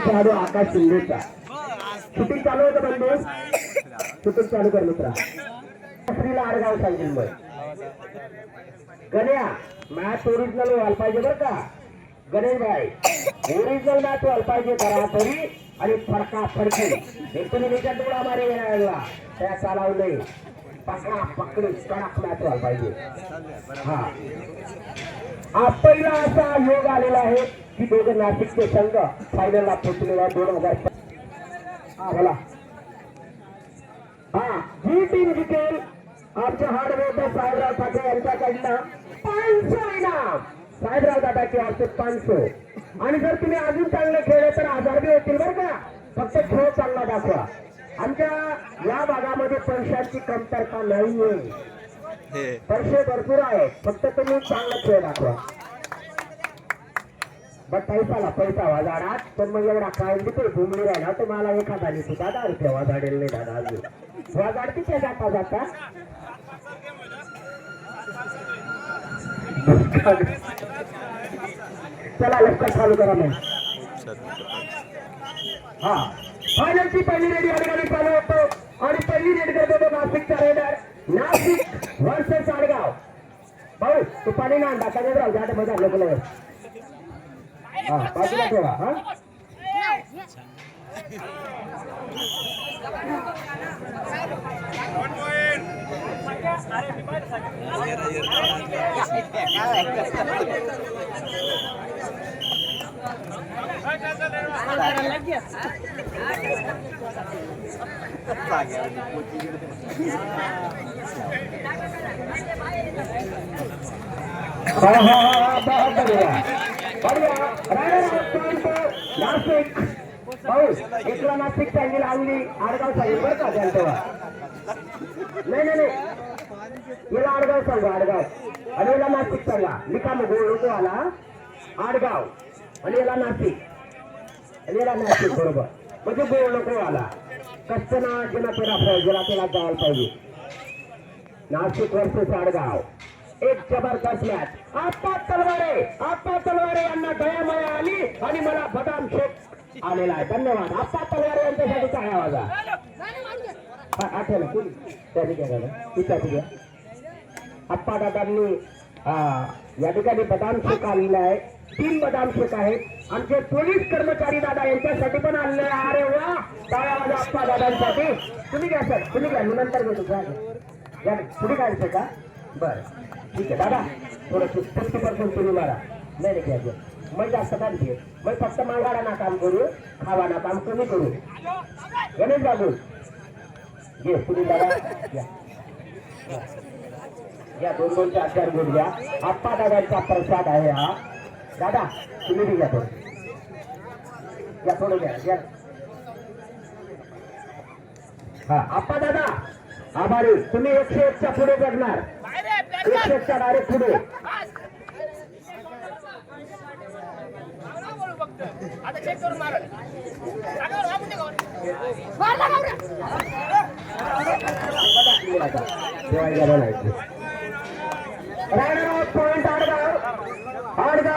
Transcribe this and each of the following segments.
खेळाडू आकाश शिंदेचा. शूटिंग चालू होतं बंधू? शूटिंग चालू कर मित्रा. स्त्रीला आडगाव सांगेल गण्या मॅच ओरिजिनल व्हायला पाहिजे बरं का? गणेश भाई ओरिजिनल मॅच व्हायला पाहिजे करा तरी. आणि फडका फडकी. एक डोळा मारे लागला त्या चालावं नाही पकडा पकडी कडक मॅच व्हायला पाहिजे. हा. हा पहिला असा योग आलेला आहे की दोघं नाशिकचे संघ फायनलला पोहोचलेला दोन हजार हा बोला. हा ही टीम जिंकेल. आमच्या हार्डवेअर साहेबराव ठाकरे यांच्याकडनं पाचशे इनाम. साहेबराव दादाचे असते पाचशे आणि जर तुम्ही अजून चांगले खेळले तर हजार बी होतील बरं का. फक्त खेळ चांगला दाखवा. आमच्या या भागामध्ये पैशांची कमतरता नाहीये. पैसे भरपूर आहेत फक्त तुम्ही चांगला खेळ दाखवा. बट पैसाला पैसा वाजाडात पण मग एवढा काय देतो घुमली राहिला तर मला एखादा सुद्धा दहा रुपये वाजाडेल नाही दादा अजून. वाजाड तिथे जाता जाता? चला लवकर चालू करा मग. हा. फायनलची पहिली रेडी अडगावी चालू होतो. आणि पहिली रेड करतो नाशिकचा रेडर नाशिक वर्सेस साडगाव भाऊ तू पाणी ना आणता काय राहू जाट मजा लोक हा बाजूला ठेवा हा हा. हा नाशिक त्यांनी लावली आडगाव साहेब बरं का त्याला तेव्हा नाही नाही नाही आडगाव सांगू आडगाव आणि याला नाशिक सांगा लिखा मग गोळ होतो आला आडगाव आणि याला नाशिक आणि नाशिक बरोबर म्हणजे गोळ नको आला कश्चना ज्याला पेरा गेला त्याला जायला पाहिजे नाशिक वर्सेस चाडगाव एक जबरदस्त मॅच आता तलवारे आता तलवारे यांना दयामया आली. आणि मला बदाम शेख आलेला आहे. धन्यवाद. आप्पा तलवारे यांच्यासाठी काय आवाज आठवलं कुणी त्याने काय झालं तिच्यासाठी घ्या आप्पा दादांनी या ठिकाणी बदाम शेख आलेला आहे. तीन बदाम शेक आहेत. आमचे पोलीस कर्मचारी दादा यांच्यासाठी पण आलेले अरे वा! टाळ्या माझ्या आप्पा दादांसाठी. तुम्ही घ्या सर. तुम्ही घ्या. मी नंतर घेतो. घ्या घ्या. पुढे काढते का? बरं. ठीक आहे. दादा थोडं फिफ्टी पर्सेंट तुम्ही मारा नाही नाही घ्या घ्या. मग जास्त काम घे मग फक्त मांगाडा ना काम करू खावा ना काम कमी करू. गणेश बाबू. घे तुम्ही दादा घ्या. या दोन दोन चार घेऊन घ्या. आप्पा दादांचा प्रसाद आहे हा. दादा तुम्ही बी घ्या थोडं घ्या थोडं घ्या घ्या हा. आप्पा दादा आभारी. तुम्ही एकशे एकच्या पुढे करणार एकशे एकच्या डायरेक्ट पुढे. आता चेक करून मारा जागेवर हा म्हणजे कोण? जेवायला बोलायचं राणाराव पॉइंट आडगाव आडगाव वर्सेस हा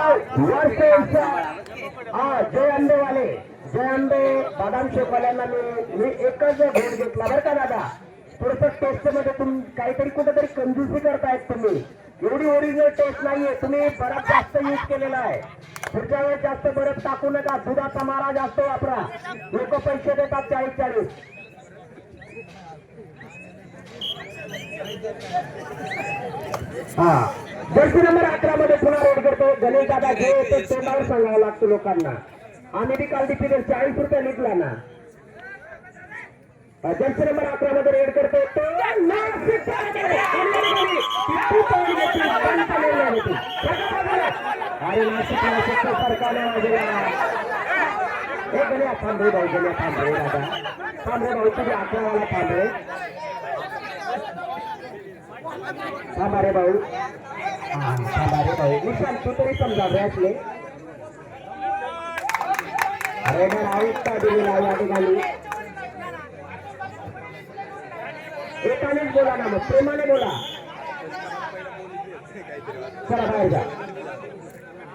जय आंबेवाले जय आंबे बदाम शेकवाल्यांना मी मी एकच भेट घेतला बरं का दादा? थोडस टेस्टमध्ये तुम्ही काहीतरी कुठेतरी कंजूसी करतायत तुम्ही. एवढी ओरिजिनल टेस्ट नाहीये. तुम्ही बरफ जास्त यूज केलेला आहे. पुढच्या वेळेस जास्त बरफ टाकू नका. दुधाचा मारा जास्त वापरा. लोक पैसे देतात चाळीस चाळीस हा. जर्सी नंबर अकरा मध्ये पुन्हा रेड करतो. गणेश दादा जे येतो. तोंडावर सांगावं लागतं लोकांना. आम्ही बी काल देखील चाळीस रुपये लिखला ना. जर्सी नंबर अकरा मध्ये रेड करतो. तो नाशिक टिप्पू पॉईंट घेतली, पण चालेल नाही ती. बघा, बघा. अरे नाशिक नाशिकचा सरकारने थांबा रे भाऊ हा, थांबा रे भाऊ निशान तू तरी समजा रे असले अरे ना आयुक्त दिलेला या ठिकाणी एकानेच बोला ना मग प्रेमाने बोला। चला बाहेर जा।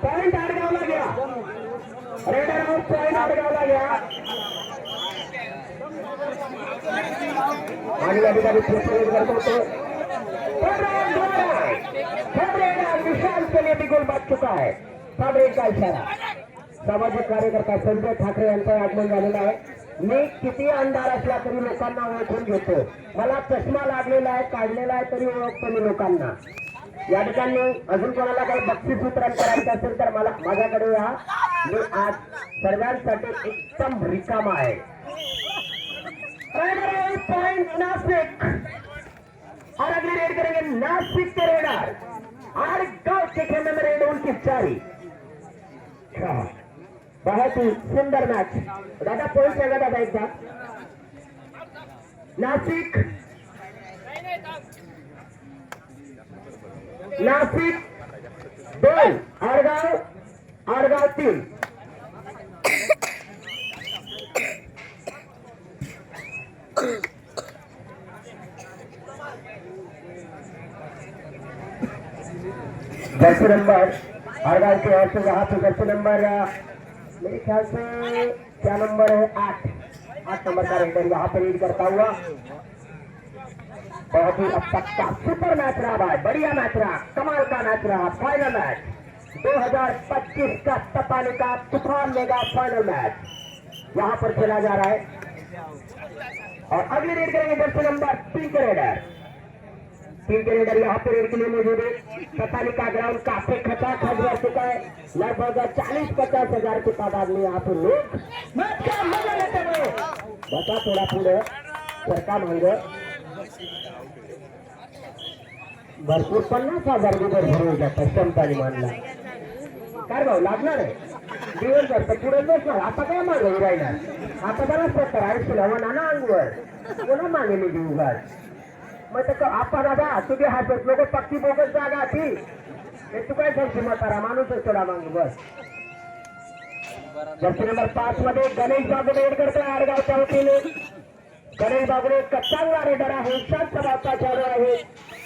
पॉइंट आडगावला गया। रेडर आउट पॉइंट आडगावला गया। आणि क्षेत्ररक्षण करत होतो चुका है का इशारा सामाजिक कार्यकर्ता संजय ठाकरे यांचं आगमन झालेलं आहे मी किती अंधार असला तरी लोकांना ओळखून घेतो. मला चष्मा लागलेला आहे काढलेला आहे तरी ओळखतो मी लोकांना. या ठिकाणी अजून कोणाला काही बक्षीस वितरण करायचं असेल तर मला माझ्याकडे या मी आज सर्वांसाठी एकदम रिकामा आहे पॉइंट और अगली रेड करेंगे नासिक के रेडर. और गांव के खेलने में रेड उनकी चारी. बहुत ही सुंदर मैच दादा पॉइंट सांगा दादा एकदा. नाशिक. नासिक नासिक दो नाशिक दोन तीन. जर्सी नंबर आड़गांव के ओर से यहाँ पे जर्सी नंबर मेरे ख्याल से क्या नंबर है? आठ। आठ नंबर का रेडर यहाँ पे रीड करता हुआ। बहुत ही अब तक का सुपर मैच रहा भाई, बढ़िया मैच रहा, कमाल का मैच रहा फाइनल मैच 2025 का तपाने का तूफ़ान लेगा फाइनल मैच यहाँ पर खेला जा रहा है। और अगली रेड करेंगे जर्सी नंबर, तीन रेडर। तीन के रेडर यहाँ पे के लिए मौजूद है तपानी ग्राउंड काफी खचाखच भर चुका है लगभग चालीस पचास हजार की तादाद में यहाँ पर लोग मजा लेते हुए बता थोडा पूरे सरका मांग. भरपूर पन्नास हजार रुपये भरून जातात क्षमताने मानला. काय भाऊ लागणार आहे? दिवसभर तर पुढे बसणार. आता काय मागे राहिला आता बरा प्रकार ऐंशी लावा नाना अंगवर. कोणा मागे मी देऊ घाल. मग तर आपा दादा तुझे हातात लोक पक्की बोगस जागा ती हे तू काय सांगते म्हातारा माणूसच थोडा मांग बस. जर्सी नंबर पाच मध्ये गणेश बाबू रेड करतोय आडगावच्या वतीने गणेश बाबूने एक चांगला रेडर आहे शांत स्वभावाचा चालू आहे.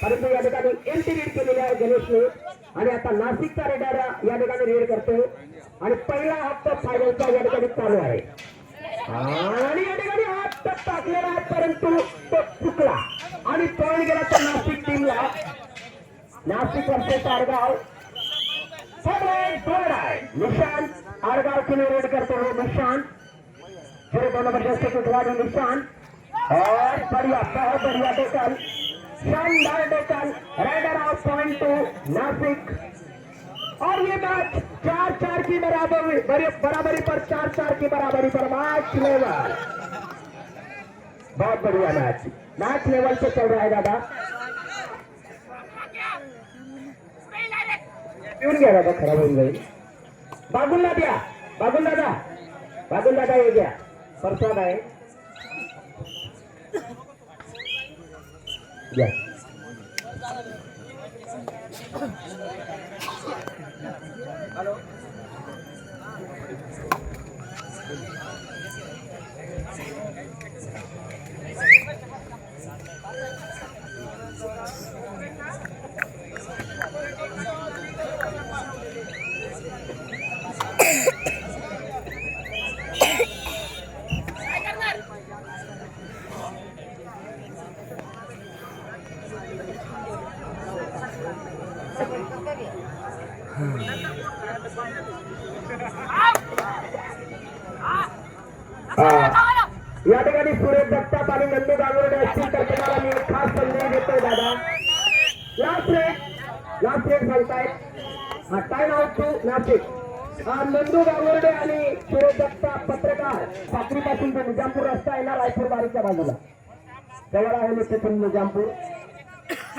परंतु या ठिकाणी एंटी रीड केलेली आहे गणेशने. आणि आता नाशिकचा रेडर या ठिकाणी रीड करतोय आणि पहिला हप्ता फायनलचा या ठिकाणी चालू आहे. आणि या ठिकाणी हात टाकलेला आहे परंतु तो चुकला. आणि पॉईंट गेला तर नाशिक टीमला नाशिक वर्षेचा आडगाव आहे. निशान आडगाव किलो रेड करतो हो निशान फिर दोनों बच्चे खिलाड़ी निशान और बढ़िया, बहुत बढ़िया डेकन शानदार Deccan raider out point two Nasik और ये मैच चार चार की बराबरी बराबरी पर चार चार की बराबरी पर मैच लेवल. बहुत बढ़िया मैच मॅच लेवल से चल रहा दादा Stay पिऊन घ्या दादा खराब होऊन जाईल बागुलला द्या बागुल दादा बागुल दादा हे घ्या परसाद आहे घ्या काय करणार हा. या ठिकाणी सुरेश जगताप आणि नंदू गांगुर्डे असतील तर तुम्हाला मी खास देतोय दादा. लास्ट रेट लास्ट रेट हा टाइम आउट टू नाशिक हा नंदू आणि सुरेशचा पत्रकार पत्रकार साखरीपासून तो निजामपूर रस्ता येणार रायपूर बारीच्या बाजूला. जवळ आहे मी तिथून निजामपूर?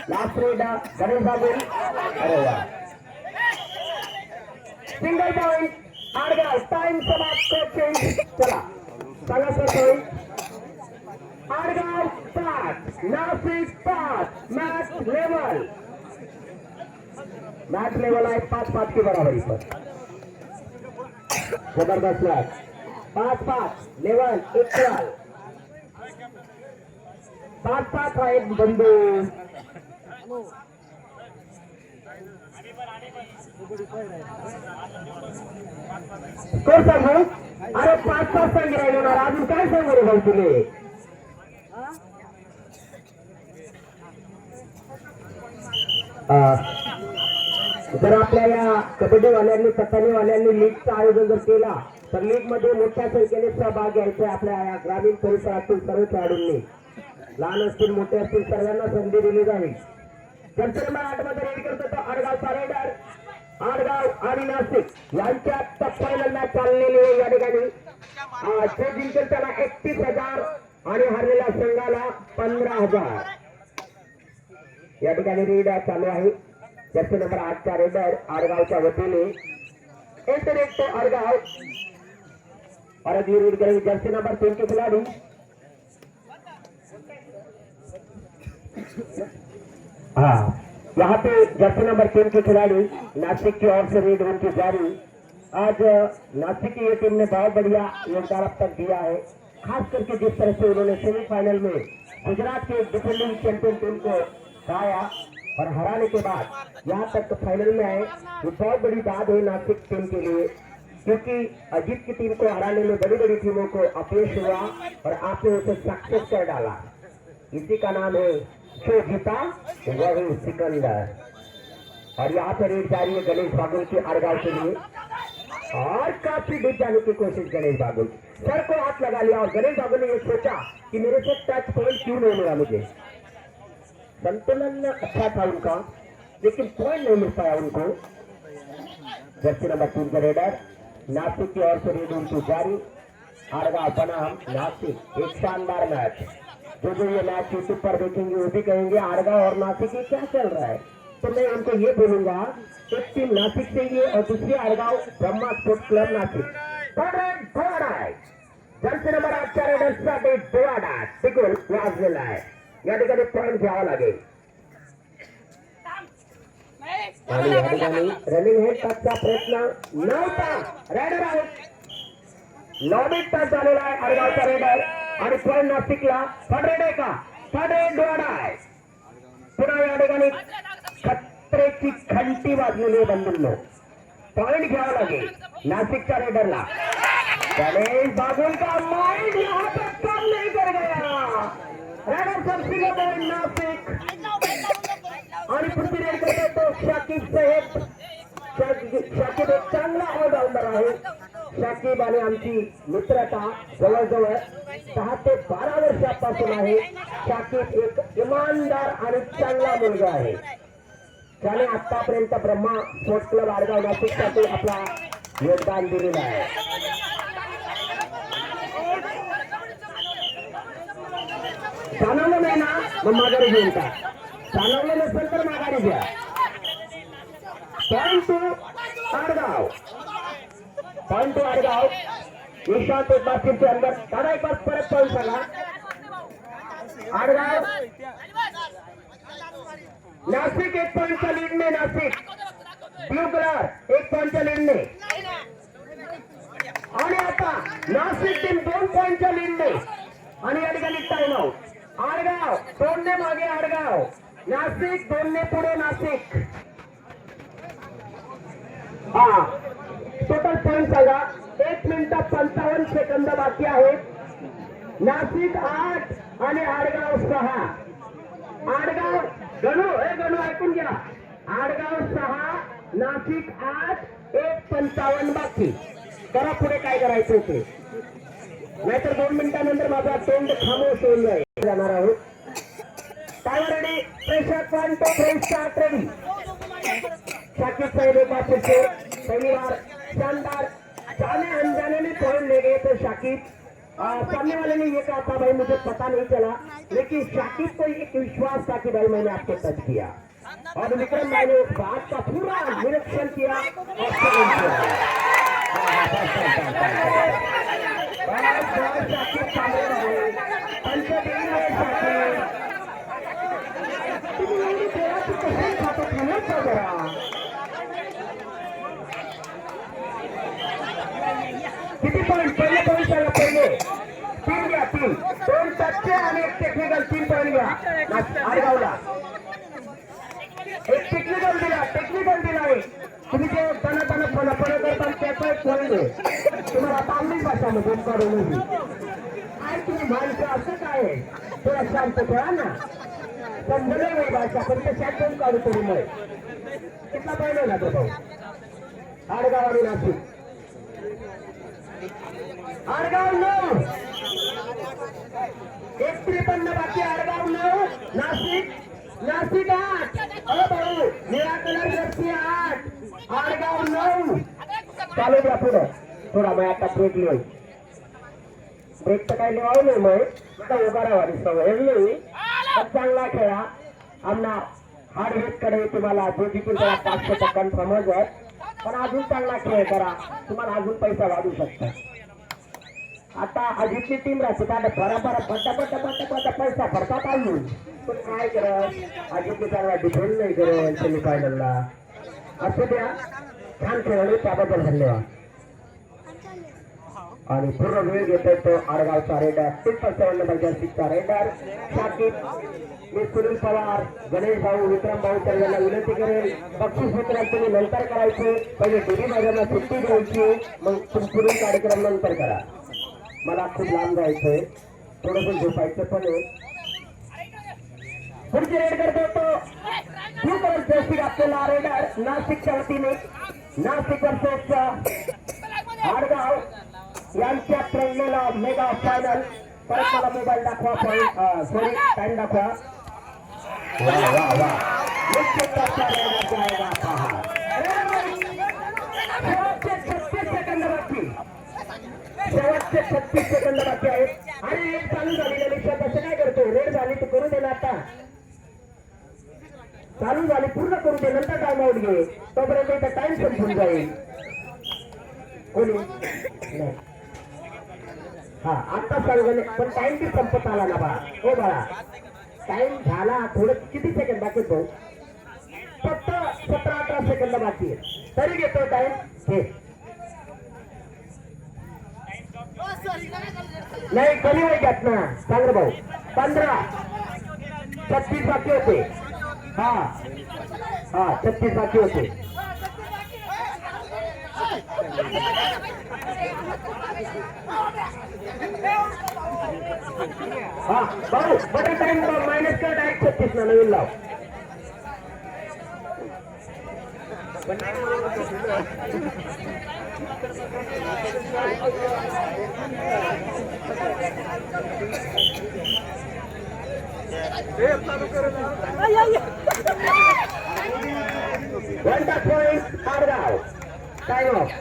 लास्ट रेट गणेश बाबू अरे वा. सिंगल पॉइंट आडगाव टाइम समाप्त चला. सांगा सर पॉइंट आडगाव पाच नाशिक पाच मॅच लेवल मॅच लेवल आहे पाच पाच की बराबरी पर ज़बरदस्त मॅच पाच पाच लेवल एक खेळ पाच पाच आहे बंधू स्कोर सांगू अरे पाच पाच सांगी राहिलो ना अजून काय सांगू भाऊ तुले? जर आपल्याला कबड्डीवाल्यांनी कथानीवाल्यांनी लीगचं आयोजन जर केला तर लीगमध्ये मोठ्या संख्येने सहभाग घ्यायचा आपल्या या ग्रामीण परिसरातील सर्व खेळाडूंनी. लहान असतील मोठे असतील सर्वांना संधी दिली जावी. त्यांचं नंबर आठ करतो तो आडगावचा रेडर आडगाव आणि नाशिक यांच्यात फायनल चाललेली या ठिकाणी. अं, जिंकेल त्याला एकतीस हजार आणि हरलेल्या संघाला पंधरा हज़ार. या ठिकाणी रेड चालू आहे. जर्सी नंबर आठचा रेडर आडगावच्या वतीने. इंटरेक्ट आडगाव. और अगली रीड करेंगे जर्सी नंबर तीन के खिलाड़ी. हाँ. यहाँ पे जर्सी नंबर तीन के खिलाड़ी नासिक की ओर से रीड उनकी जारी. आज नासिक की ये टीम ने बहुत बढ़िया योगदान अब तक दिया है. खास करके जिस तरह से उन्होंने सेमीफाइनल में गुजरात के डिफेंडिंग चैंपियन टीम को हराया और हराने के बाद यहाँ तक फाइनल में आए, ये बहुत बड़ी बात है नासिक टीम के लिए, क्योंकि अजीत की टीम को हराने में बड़ी बड़ी टीमों को अपयश हुआ और आपने उसे सक्सेस कर डाला। इसी का नाम है जो जीता वही सिकंदर। और यहाँ पर रेड जारी है गणेश बागुल की अड़गाव के लिए। और काफ़ी डूब जाने की कोशिश गणेश बागुल सर को हाथ लगा लिया और गणेश बागुल ने ये सोचा कि मेरे से टच पॉइंट क्यों नहीं मिला मुझे? संतुलन अच्छा था उनका, लेकिन पॉइंट नहीं मिल पाया उनको। जर्सी नंबर तीन का रेडर, नासिक की ओर से रेड उनकी जारी आड़गाव बनाम नासिक एक शानदार मैच। जो जो ये मैच यूट्यूब पर देखेंगे, वो भी कहेंगे आरगा और नासिक, ये क्या चल रहा है? तो मैं उनको ये बोलूंगा एक टीम नासिक से ही है और दूसरी Adgaon Brahma sports club Nasik. Jersey number आठच्या रेडर्ससाठी डोळा टिकून वाजलेला आहे या ठिकाणी पॉईंट घ्यावा लागेल आणि या ठिकाणी रनिंग हेड टचचा प्रयत्न नव्हता रेडर आउट लॉबिट टच झालेला आहे अडगावचा रेडर आणि पॉईंट नाशिकला थर्ड रेड आहे का थर्ड रेड आहे पुन्हा या ठिकाणी खत्रेची घंटी वाजलेली बंधूंनो. पॉईंट घ्यावा लागेल. नाशिकच्या रेडरला गणेश बाबुल माइंड यहाँ तक काम नहीं कर गया रेडर सबसे पॉइंट नासिक आणि पृथ्वी रेड करतो तो शाकिब साहेब शाकिब शाकिब एक चांगला ऑलराऊंडर आहे. शाकिब आणि आमची मित्रता जवळजवळ दहा ते बारा वर्षापासून आहे. शाकिब एक इमानदार आणि चांगला मुलगा आहे. त्याने आतापर्यंत ब्रह्मा स्पोर्ट्स क्लब आडगाव नाशिकसाठी आपला योगदान दिलेलं आहे. चालवलं नाही ना? मग माघारी घेऊन का चालवलं नसेल तर माघारी घ्या. Point two Adgaon. Point two Adgaon Ishant एक बार फिर अंदर. दादा एक बार परत पाहून सांगा. आडगाव नाशिक एक पॉइंटच्या लीडने नाशिक. ब्लू कलर एक पॉइंटच्या लीडने आणि आता नाशिक टीम दोन पॉइंटच्या लीडने आणि या ठिकाणी टाइम आउट आडगाव दोनने मागे आडगाव. नाशिक दोनने पुढे नाशिक. हा. टोटल पॉइंट सांगा. एक मिनिट पंचावन्न सेकंद बाकी आहेत. नाशिक आठ आणि आडगाव सहा. आडगाव गणू हे गणू ऐकून घ्या. आडगाव सहा नाशिक आठ एक पंचावन्न बाकी. करा पुढे काय करायचं ते. नाहीतर दोन मिनिटानंतर माझा तोंड खामोश होऊन जाईल. जाणार आहोत. काय रेडी प्रेशर पॉइंट तो फ्रेंड स्टार्ट रेडी शाकिब साहेब एक बार फिर शानदार जाने अनजाने में पॉइंट ले गए थे शाकिब. सामने वाले ने ये कहा था भाई मुझे पता नहीं चला. लेकिन शाकिब को एक विश्वास था कि भाई मैंने आपको टच किया। और विक्रम भाई ने उस बात का पूरा निरीक्षण किया और चैलेंज किया। बस, बस, शाकिब चालू रहे पंचदेवी में शाकिब तुम्ही एवढी देवाची कशी खातो थांबत का जरा किती पॉईंट पहिले पॉईंट सांगा पहिले। तीन घ्या तीन। दोन टचचे आणि एक टेक्निकल तीन पॉईंट घ्या नाश- आडगावला एक टेक्निकल दिला टेक्निकल दिला एक तुम्ही जे तना तना फना फना करता त्याचा एक पॉईंट आहे मधून काढून काय तुम्ही माणसं असं काय आहे? थोडा शांत करा ना. समजलं नाही भाषा पण ते शांतून काढू तरी मग कितला पहिला ना तो? भाऊ आडगाव आणि नाशिक आडगाव नऊ. एक त्रेपन्न बाकी आडगाव नऊ. नाशिक. नाशिक आठ. अ भाऊ निळा कलर जर्सी आठ. आडगाव नऊ. चालू द्या पुढं. थोडा मग आता ब्रेक ब्रेक तर काही लिहावं नाही मग आता उभा राहावी सवय पण चांगला खेळा. आमना हार्ड हिटकडे तुम्हाला जो त्याला पाचशे टक्का समज आहे. पण अजून चांगला खेळ करा. तुम्हाला अजून पैसा वाढू शकता. आता अजितची टीम राहते आता बराबर पट्टा पट्टा पट्टा पट्टा पैसा भरतात अजून. पण काय करत अजितने चांगला डिफेंड नाही करत सेमी फायनलला असं द्या. छान खेळले त्याबद्दल धन्यवाद. आणि पूर्ण वेळ घेतोय तो आडगावचा रेडर तीन पंचावन्न रेडर शाकिब मी सुनील पवार गणेश भाऊ विक्रम भाऊ तर यांना विनंती करेल बक्षीस वितरण तुम्ही नंतर करायचे. पहिले टीव्ही माझ्यांना सुट्टी द्यायची मग तुम्ही पुढील कार्यक्रम नंतर करा. मला खूप लांब जायचंय. थोडंसं झोपायचं पण आहे. पुढची रेड करतो तो. खूप कलर आपल्याला रेडर नाशिकच्या वतीने. नाशिक वर्सेस आडगाव यांच्या प्रेरणेला मेगा फायनल परत मला मोबाईल दाखवा पॉईंट सॉरी टाइम दाखवा वा वा वा निश्चितच रेडर जाएगा पहा शेवटचे छत्तीस सेकंद बाकी शेवटचे छत्तीस सेकंद बाकी आहेत आणि एक चालू झालेल्या रिक्षा कसं काय करतो रेड झाली तर करू दे ना आता चालू झाली पूर्ण करू दे नंतर टाइम आउट घे तोपर्यंत टाइम संपून जाईल कोणी. हा आता सांगले पण टाइम बी संपत आला ना बा हो बाळा. टाइम झाला थोडं किती सेकंद बाकी भाऊ? फक्त सतरा अठरा सेकंद बाकी आहे तरी घेतो टाइम घे. नाही कमी वेळ घ्यात ना. सांग भाऊ. पंधरा. छत्तीस बाकी होते. हा. हा छत्तीस बाकी होते. हा. भाऊ बटा टाइम मायनस कर डायरेक्ट छत्तीस ना नवीन लाव वन पॉइंट टाइम ऑफ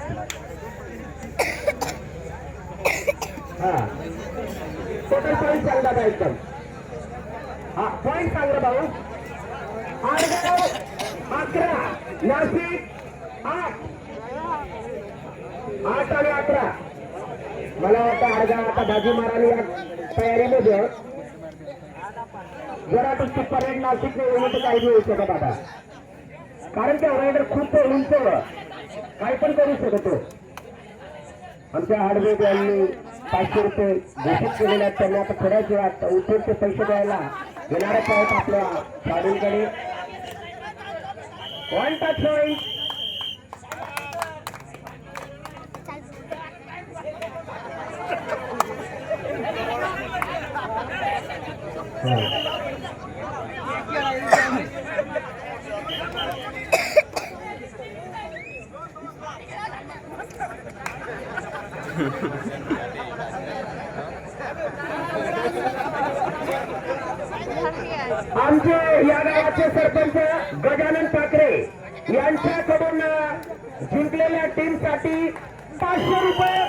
हा टोटल पॉईंट चांगला बा एकदम. हा पॉईंट चांगला भाऊ. आडगाव अकरा नाशिक आठ आठ. आणि अकरा. मला वाटतं आडगाव आता बाजी मारायला या तयारीमध्ये. जरा तुमची परेड नाशिक नाही तर काही होऊ शकत आता. कारण ते रायडर खूप उंच काही पण करू शकतो. आमच्या हार्डवेज यांनी पाचशे रुपये घोषित केलेले आहेत त्यांनी. आता थोड्याच वेळात उठूनचे पैसे द्यायला. येणारच आहेत आपल्या खेळाडूंकडे वन टच पॉईंट आमचे या गावाचे सरपंच गजानन ठाकरे यांच्याकडून जिंकलेल्या टीमसाठी पाचशे रुपये